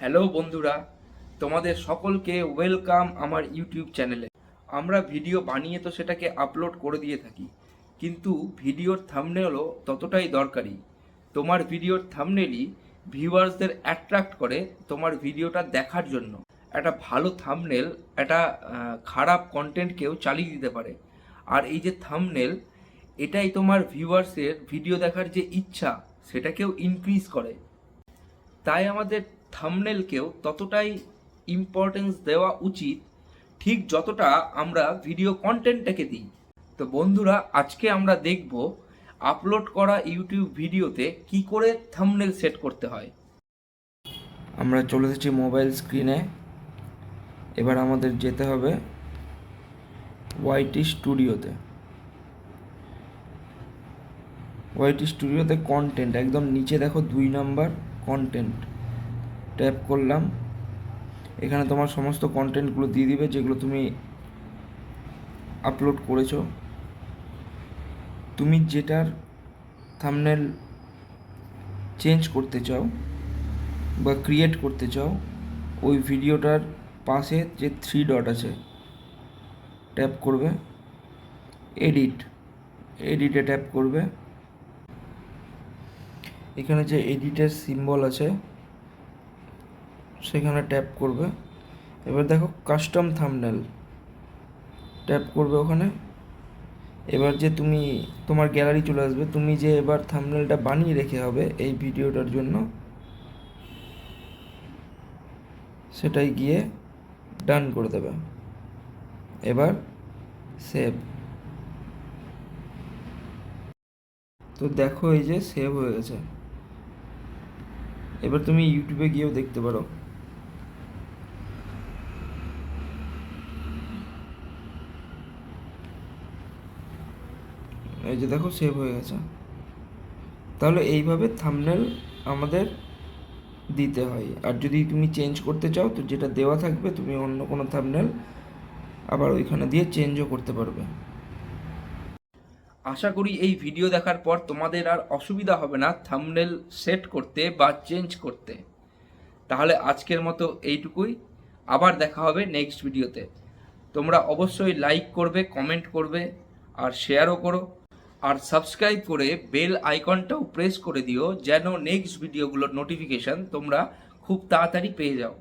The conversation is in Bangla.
হ্যালো বন্ধুরা, তোমাদের সকলকে ওয়েলকাম আমার ইউটিউব চ্যানেলে। আমরা ভিডিও বানিয়ে তো সেটাকে আপলোড করে দিয়ে থাকি, কিন্তু ভিডিওর থামনেলও ততটাই দরকারি। তোমার ভিডিওর থামনেলই ভিউয়ার্সদের অ্যাট্রাক্ট করে তোমার ভিডিওটা দেখার জন্য। একটা ভালো থামনেল একটা খারাপ কন্টেন্টকেও চালিয়ে দিতে পারে। আর এই যে থামনেল এটাই তোমার ভিউয়ার্সের ভিডিও দেখার যে ইচ্ছা, সেটাকেও ইনক্রিজ করে। তাই আমাদের থামনেলকেও ততটাই ইম্পর্টেন্স দেওয়া উচিত, ঠিক যতটা আমরা ভিডিও কন্টেন্টটাকে দিই। তো বন্ধুরা, আজকে আমরা দেখব আপলোড করা ইউটিউব ভিডিওতে কি করে থামনেল সেট করতে হয়। আমরা চলে এসেছি মোবাইল স্ক্রিনে এবার আমাদের যেতে হবে ওয়াইটি স্টুডিওতে ওয়াইটি স্টুডিওতে কন্টেন্ট একদম নিচে দেখো দুই নাম্বার কন্টেন্ট ট্যাপ করলাম। এখানে তোমার সমস্ত কন্টেন্টগুলো দিয়ে দিবে, যেগুলো তুমি আপলোড করেছ। তুমি যেটার থামনেল চেঞ্জ করতে চাও বা ক্রিয়েট করতে চাও, ওই ভিডিওটার পাশে যে থ্রি ডট আছে ট্যাপ করবে। এডিট এডিটে ট্যাপ করবে। এখানে যে এডিটের সিম্বল আছে সেখানে ট্যাপ করবে। এবার দেখো কাস্টম থামনেল ট্যাপ করবে ওখানে। এবার যে তুমি, তোমার গ্যালারি চলে আসবে। তুমি যে এবার থামনেলটা বানিয়ে রেখে হবে এই ভিডিওটার জন্য, সেটাই গিয়ে ডান করে দেবে। এবার সেভ তো দেখো এই যে সেভ হয়ে গেছে। এবার তুমি ইউটিউবে গিয়েও দেখতে পারো। এই যে দেখো সেভ হয়ে গেছে। তাহলে এইভাবে থামনেল আমাদের দিতে হয়। আর যদি তুমি চেঞ্জ করতে চাও, তো যেটা দেওয়া থাকবে, তুমি অন্য কোনো থামনেল আবার ওইখানে দিয়ে চেঞ্জও করতে পারবে। আশা করি এই ভিডিও দেখার পর তোমাদের আর অসুবিধা হবে না থামনেল সেট করতে বা চেঞ্জ করতে। তাহলে আজকের মতো এইটুকুই। আবার দেখা হবে নেক্সট ভিডিওতে তোমরা অবশ্যই লাইক করবে কমেন্ট করবে, আর শেয়ারও করো। আর সাবস্ক্রাইব করে বেল আইকনটাও প্রেস করে দিও, যেন নেক্সট ভিডিওগুলোর নোটিফিকেশান তোমরা খুব তাড়াতাড়ি পেয়ে যাও।